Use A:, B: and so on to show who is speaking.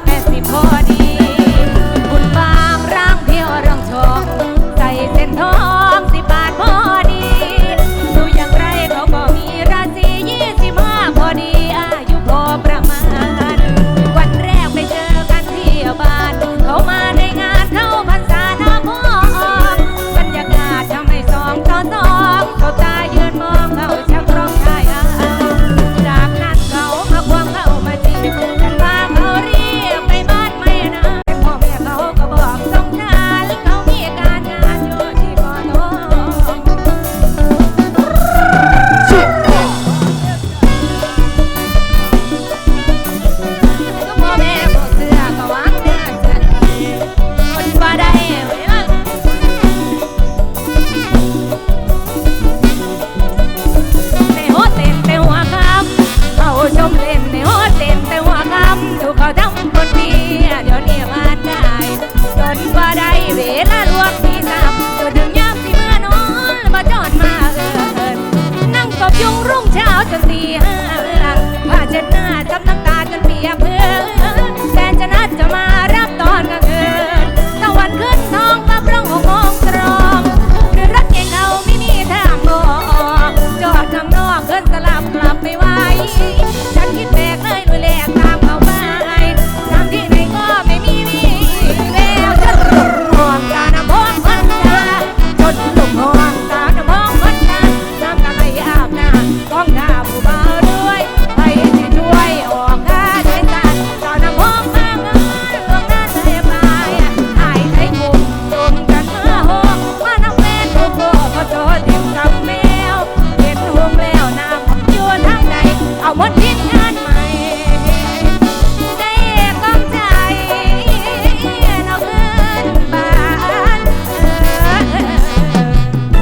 A: as the party. ีผาชนะทำน้ำตาจนเปียกเพื่อแฟนชนะจะมารับตอนกลางคืนตะวันขึ้นทองฟ้าพร่องหงองตรองหรือรถเก่งเขาไม่มีทางมองจอดข้นอกเกินสลา